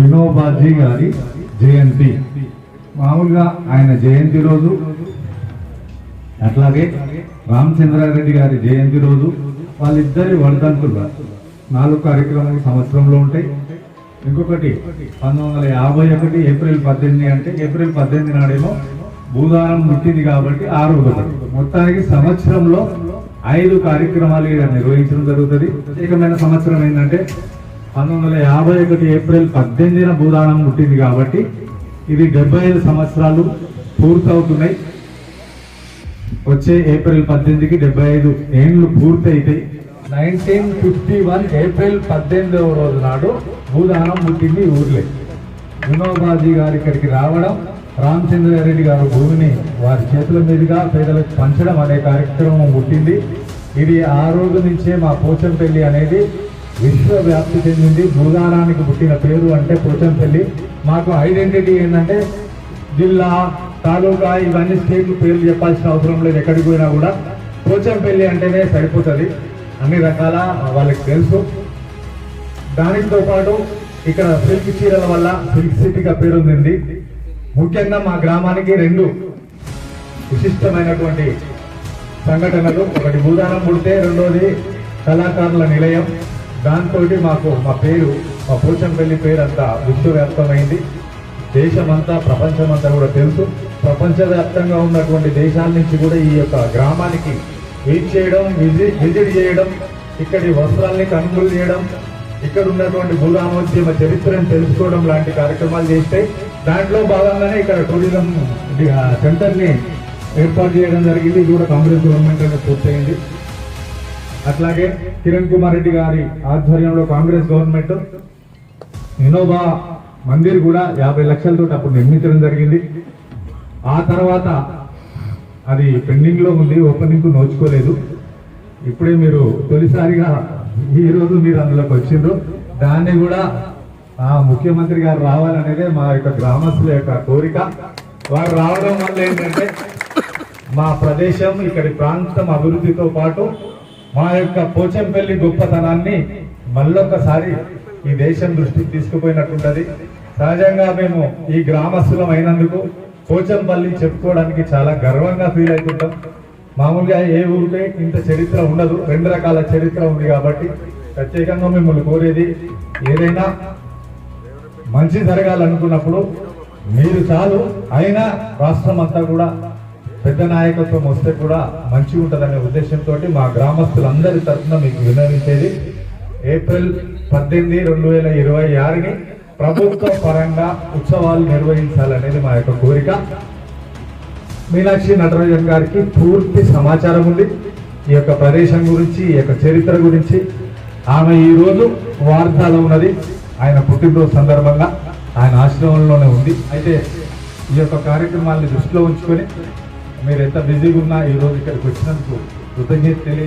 వినోబాజీ గారి జయంతి. మామూలుగా ఆయన జయంతి రోజు అట్లాగే రామచంద్రారెడ్డి గారి జయంతి రోజు వాళ్ళిద్దరి వర్ధంతులు నాలుగు కార్యక్రమాలు సంవత్సరంలో ఉంటాయి. ఇంకొకటి పంతొమ్మిది వందల యాభై ఒకటి ఏప్రిల్ పద్దెనిమిది అంటే ఏప్రిల్ పద్దెనిమిది నాడేమో భూదానం ముట్టింది కాబట్టి ఆరు ఒకటి. మొత్తానికి సంవత్సరంలో ఐదు కార్యక్రమాలు ఇక్కడ నిర్వహించడం జరుగుతుంది. ప్రత్యేకమైన సంవత్సరం ఏంటంటే పంతొమ్మిది వందల యాభై ఒకటి ఏప్రిల్ పద్దెనిమిదిన భూదానం పుట్టింది కాబట్టి ఇది డెబ్బై ఐదు సంవత్సరాలు పూర్తవుతున్నాయి. వచ్చే ఏప్రిల్ పద్దెనిమిదికి డెబ్బై ఐదు ఏండ్లు పూర్తయితాయి నైన్టీన్ ఫిఫ్టీ వన్ ఏప్రిల్ పద్దెనిమిదవ రోజు నాడు భూదానం పుట్టింది ఊర్లే. వినోబాజీ గారు ఇక్కడికి రావడం రామచంద్రారెడ్డి గారు భూమిని వారి చేతుల మీదుగా పేదలకు పంచడం అనే కార్యక్రమం పుట్టింది. ఇది ఆ రోజు నుంచే మా పోచంపల్లి అనేది విశ్వవ్యాప్తి చెందింది భూదారానికి పుట్టిన పేరు అంటే పోచంపల్లి. మాకు ఐడెంటిటీ ఏంటంటే జిల్లా తాలూకా ఇవన్నీ స్టేట్లు పేర్లు చెప్పాల్సిన అవసరం లేదు ఎక్కడికి పోయినా కూడా. పోచంపల్లి అంటేనే సరిపోతుంది. అన్ని రకాల వాళ్ళకి తెలుసు. దానితో పాటు ఇక్కడ సిల్క్ చీరల వల్ల సిల్క్ సిటీగా పేరొందింది. ముఖ్యంగా మా గ్రామానికి రెండు విశిష్టమైనటువంటి సంఘటనలు. ఒకటి భూదానం పుడితే రెండోది కళాకారుల నిలయం. దాంతో మాకు మా పేరు మా పోచంపల్లి పేరు అంతా విశ్వవ్యాప్తమైంది. దేశమంతా ప్రపంచమంతా కూడా తెలుసు. ప్రపంచవ్యాప్తంగా ఉన్నటువంటి దేశాల నుంచి కూడా ఈ యొక్క గ్రామానికి వీట్ చేయడం విజిట్ విజిట్ చేయడం ఇక్కడి వస్త్రాల్ని కనుగోలు చేయడం ఇక్కడ ఉన్నటువంటి భూరామోద్యమ చరిత్రను తెలుసుకోవడం లాంటి కార్యక్రమాలు చేస్తే దాంట్లో భాగంగానే ఇక్కడ టూరిజం సెంటర్ని ఏర్పాటు చేయడం జరిగింది. ఇది కూడా కాంగ్రెస్ గవర్నమెంట్ అనేది పూర్తయింది. అట్లాగే కిరణ్ కుమార్ రెడ్డి గారి ఆధ్వర్యంలో కాంగ్రెస్ గవర్నమెంట్ వినోబా మందిర్ కూడా యాభై లక్షలతో అప్పుడు నిర్మించడం జరిగింది. ఆ తర్వాత అది పెండింగ్లో ఉంది ఓపెనింగ్ నోచుకోలేదు. ఇప్పుడే మీరు తొలిసారిగా ఈరోజు మీరు అందులోకి వచ్చిండ్రు. దాన్ని కూడా ఆ ముఖ్యమంత్రి గారు రావాలనేదే మా యొక్క గ్రామస్తుల యొక్క కోరిక. వారు రావడం వల్ల ఏంటంటే మా ప్రదేశం ఇక్కడి ప్రాంతం అభివృద్ధితో పాటు మా యొక్క పోచంపల్లి గొప్పతనాన్ని మళ్ళొక్కసారి ఈ దేశం దృష్టికి తీసుకుపోయినట్టుంటది. సహజంగా మేము ఈ గ్రామస్తులం అయినందుకు పోచంపల్లి చెప్పుకోవడానికి చాలా గర్వంగా ఫీల్ అవుతుంటాం. మామూలుగా ఏ ఊరికే ఇంత చరిత్ర ఉండదు. రెండు రకాల చరిత్ర ఉంది కాబట్టి ప్రత్యేకంగా మిమ్మల్ని కోరేది ఏదైనా మంచి జరగాలనుకున్నప్పుడు మీరు చాలు. అయినా రాష్ట్రం అంతా కూడా పెద్ద నాయకత్వం వస్తే కూడా మంచి ఉంటుందనే ఉద్దేశంతో మా గ్రామస్తులందరి తరఫున మీకు వినవించేది ఏప్రిల్ పద్దెనిమిది రెండు వేల ఇరవై ఆరుని ప్రభుత్వ పరంగా ఉత్సవాలు నిర్వహించాలనేది మా యొక్క కోరిక. మీనాక్షి నటరాజన్ గారికి పూర్తి సమాచారం ఉంది. ఈ యొక్క ప్రదేశం గురించి ఈ యొక్క చరిత్ర గురించి. ఆమె ఈ రోజు ఉన్నది. ఆయన పుట్టినరోజు సందర్భంగా ఆయన ఆశ్రమంలోనే ఉంది. అయితే ఈ యొక్క కార్యక్రమాన్ని దృష్టిలో ఉంచుకొని మీరు ఎంత బిజీగా ఉన్నా ఈ రోజు ఇక్కడికి వచ్చినందుకు కృతజ్ఞత తెలియజే